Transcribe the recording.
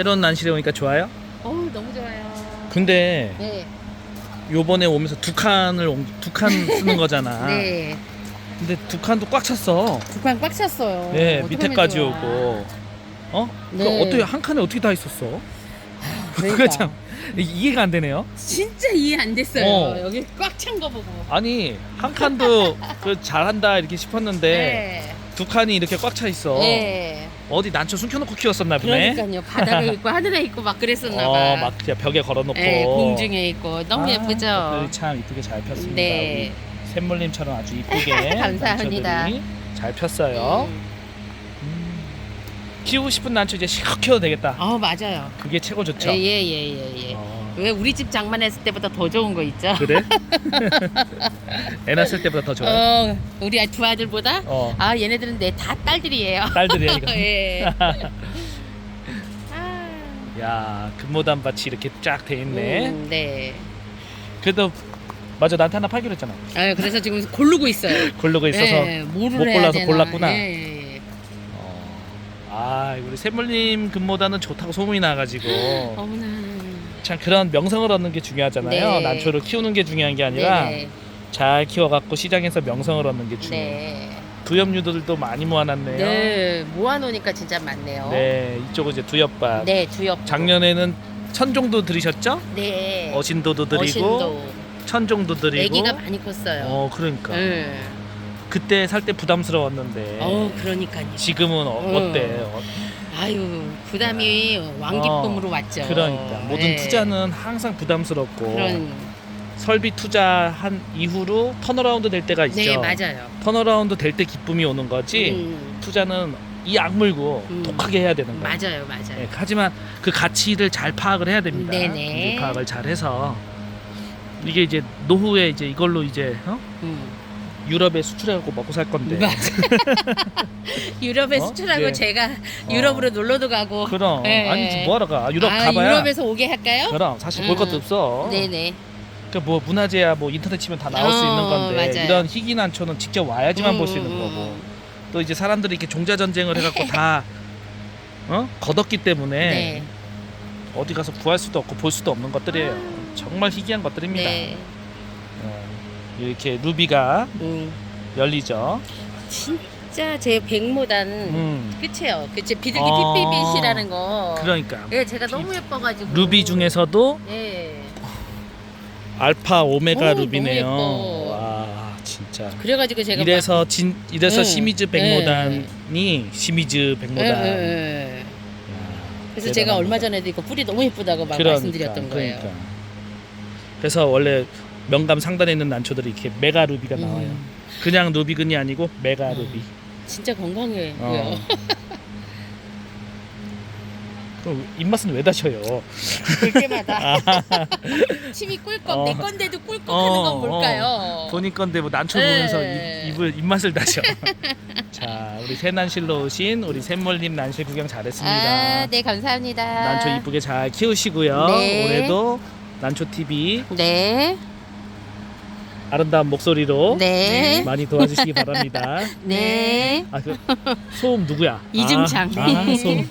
새로운 난실에 오니까 좋아요? 어우 너무 좋아요. 근데 네. 요번에 오면서 두 칸을 옮- 두칸 쓰는 거잖아. 네. 근데 두 칸도 꽉 찼어. 두판 꽉 찼어요. 네, 어떡하면 밑에까지 좋아. 오고. 어? 네. 그 어떻게 한 칸에 어떻게 다 있었어? 그러니까. 그거 참 이해가 안 되네요. 진짜 이해 안 됐어요. 어. 여기 꽉 찬 거 보고. 아니 한 칸도 그 잘한다 이렇게 싶었는데 네. 두 칸이 이렇게 꽉 차 있어. 네. 어디 난초 숨겨놓고 키웠었나 보네. 그러니까요. 바닥에 있고 하늘에 있고 막 그랬었나 봐. 어, 막 그냥 벽에 걸어놓고. 네, 공중에 있고 너무 아, 예쁘죠. 꽃들이 참 이쁘게 잘 폈습니다. 네. 우리 샘물님처럼 아주 이쁘게 감사합니다. 난초들이 잘 폈어요. 음. 음. 키우고 싶은 난초 이제 실컷 키워도 되겠다. 어 맞아요. 그게 최고 좋죠. 예예예 예, 예. 어, 왜 우리 집 장만했을 때보다 더 좋은 거 있죠? 그래? 애 낳았을 때보다 더 좋아요. 어, 우리 두 아들보다 어, 아 얘네들은 내 다 딸들이에요. 딸들이야 이거. 예. 아, 야 금모단 밭이 이렇게 쫙 돼 있네. 음, 네. 그래도 맞아 나한테 하나 팔기로 했잖아. 아, 그래서 지금 고르고 있어요. 고르고 있어서 예, 뭐를 못 해야 골라서 되나. 골랐구나. 예, 예, 예. 어, 아 우리 샘물님 금모단은 좋다고 소문이 나가지고 어머나. 참 그런 명성을 얻는 게 중요하잖아요. 네. 난초를 키우는 게 중요한 게 아니라 네, 잘 키워갖고 시장에서 명성을 얻는 게 네. 중요해요. 네. 두엽류들도 많이 모아놨네요. 네, 모아놓으니까 진짜 많네요. 네, 이쪽은 이제 두엽밭. 네, 주역. 작년에는 천종도 들이셨죠? 네. 어신도도 드리고 어신도. 천종도 드리고. 아기가 많이 컸어요. 어, 그러니까. 네. 그때 살 때 부담스러웠는데. 어, 그러니까요. 지금은 어, 음. 어때? 어, 아유, 부담이 왕기쁨으로 왔죠. 그러니까 모든 네. 투자는 항상 부담스럽고 그런 설비 투자한 이후로 턴어라운드 될 때가 있죠. 네, 맞아요. 턴어라운드 될 때 기쁨이 오는 거지. 음, 투자는 이 악물고 음. 독하게 해야 되는 거예요. 맞아요, 맞아요. 네, 하지만 그 가치를 잘 파악을 해야 됩니다. 네네. 이제 파악을 잘 해서 이게 이제 노후에 이제 이걸로 이제 어? 음. 유럽에 수출해갖고 먹고 살 건데. 맞아. 유럽에 어? 수출하고 이제- 제가 어. 유럽으로 놀러도 가고. 그럼 네. 아니 뭐하러 가? 유럽 아, 가봐야. 유럽에서 오게 할까요? 그럼 사실 음. 볼 것도 없어. 네네. 그러니까 뭐 문화재야 뭐 인터넷 치면 다 나올 수 어, 있는 건데 맞아요. 이런 희귀 난초는 직접 와야지만 음, 볼수 있는 음, 거고 음. 또 이제 사람들이 이렇게 종자 전쟁을 해갖고 다 어? 걷었기 때문에 네. 어디 가서 구할 수도 없고 볼 수도 없는 것들이에요. 정말 희귀한 것들입니다. 네. 어, 이렇게 루비가 음. 열리죠. 진짜 제 백모단 음, 끝이에요. 그치 비둘기 아. 삐삐빛이라는 거. 그러니까 예, 제가 너무 예뻐가지고. 루비 중에서도 예. 알파 오메가 오, 너무 루비네요. 예뻐. 와 진짜. 그래가지고 제가 이래서 진 이래서 응, 시미즈 백모단이 시미즈 막, 백모단. 예, 예, 예. 야, 그래서 제가 대단합니다. 얼마 전에도 이거 뿌리 너무 예쁘다고 막 그러니까, 말씀드렸던 거예요. 그러니까. 그래서 원래 명감 상단에 있는 난초들이 이렇게 메가 루비가 음. 나와요. 그냥 루비근이 아니고 메가 루비. 진짜 건강해요. 어. 그럼 입맛은 왜 다셔요? 볼 때마다 아. 침이 꿀꺽 어. 내 건데도 꿀꺽하는 어, 건 뭘까요? 본인 건데 뭐 난초 네. 보면서 입, 입을 입맛을 다셔. 자, 우리 새난실로 오신 우리 샘물님 난실 구경 잘했습니다. 아, 네 감사합니다. 난초 이쁘게 잘 키우시고요. 네. 올해도 난초 TV 네, 아름다운 목소리로 네, 많이 도와주시기 바랍니다. 네. 아, 그 소음 누구야? 이중창. 아, 아, 소음.